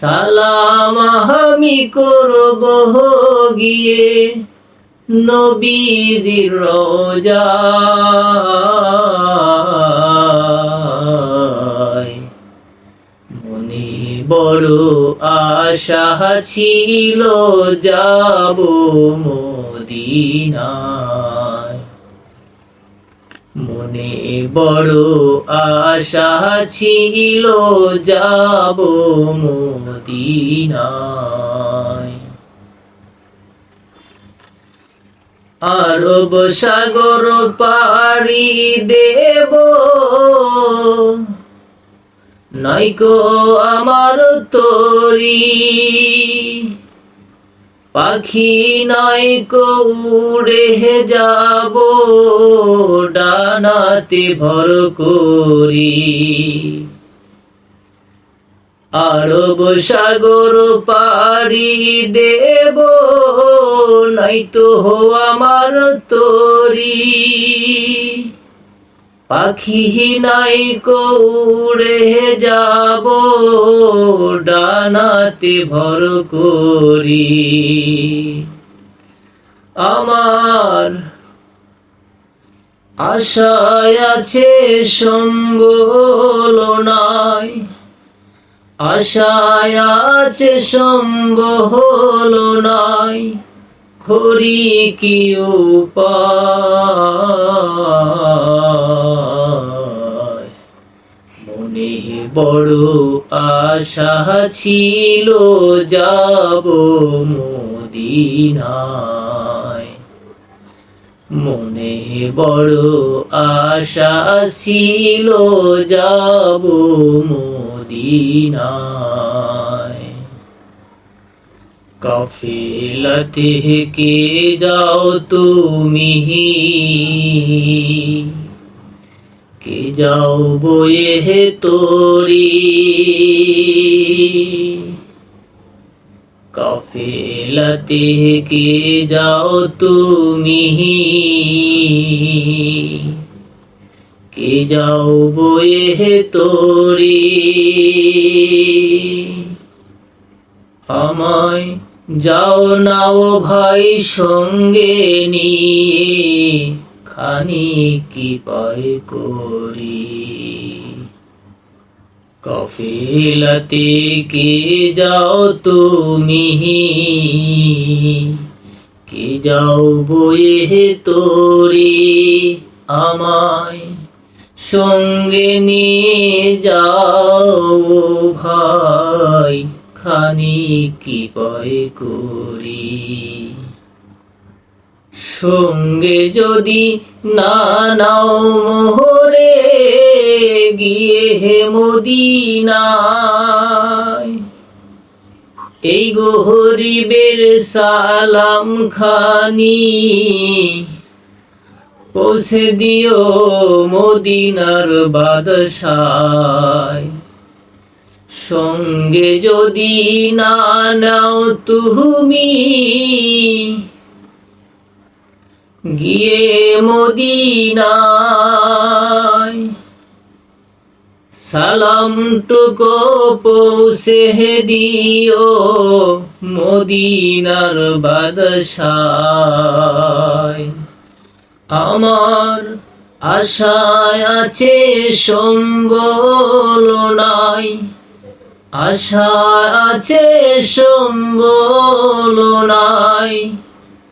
সালাম আমি করব গিয়ে নবীর রোজায় মনে বড় আশা ছিল যাব মদিনায়। মনে বড় আশা ছিল যাব মদিনায়। আরব সাগর পাড়ি দেব। নাইকো আমার তরি। পাখি নাই উড়ে যাব, ডানাতে ভর করি। আরব সাগর পাড়ি দেব নাই তো হো আমার তরি। পাখি নাই উড়ে যাব, ডানাতে ভর করি। আমার আশায় আছে সম্বল নাই, আশায় আছে সম্বল নাই, করি কি উপায়? বড় আশা ছিল যাব মদিনায়। মনে বড় আশা ছিল যাব মদিনায়। কাফিলাতে কে যাও তুমি? কে যাও বয়ে হে তোরি। কাফিলাতে কে যাও তুমি? কে যাও বয়ে হে তোরি? আমায় যাও নাও ভাই সঙ্গে নিয়ে। খানি কি পায় করি? কফিলাতে কে যাও তুমি? কে যাও বয়ে তোরি? আমায় সঙ্গে নিয়ে যাও ভাই, খানি কি পায় করি? সঙ্গে যদি না নাও মোহরে, গিয়ে হে মদিনায়। এই গরিবের সালাম খানি পৌঁছে দিও মদিনার বাদশায়। সঙ্গে যদি না নাও তুমি গিয়ে মদিনায় সালাম টুকো পৌঁছে দিও মদিনার বাদশায়। আমার আশায় আছে সম্বল নাই আশা আছে সম্বল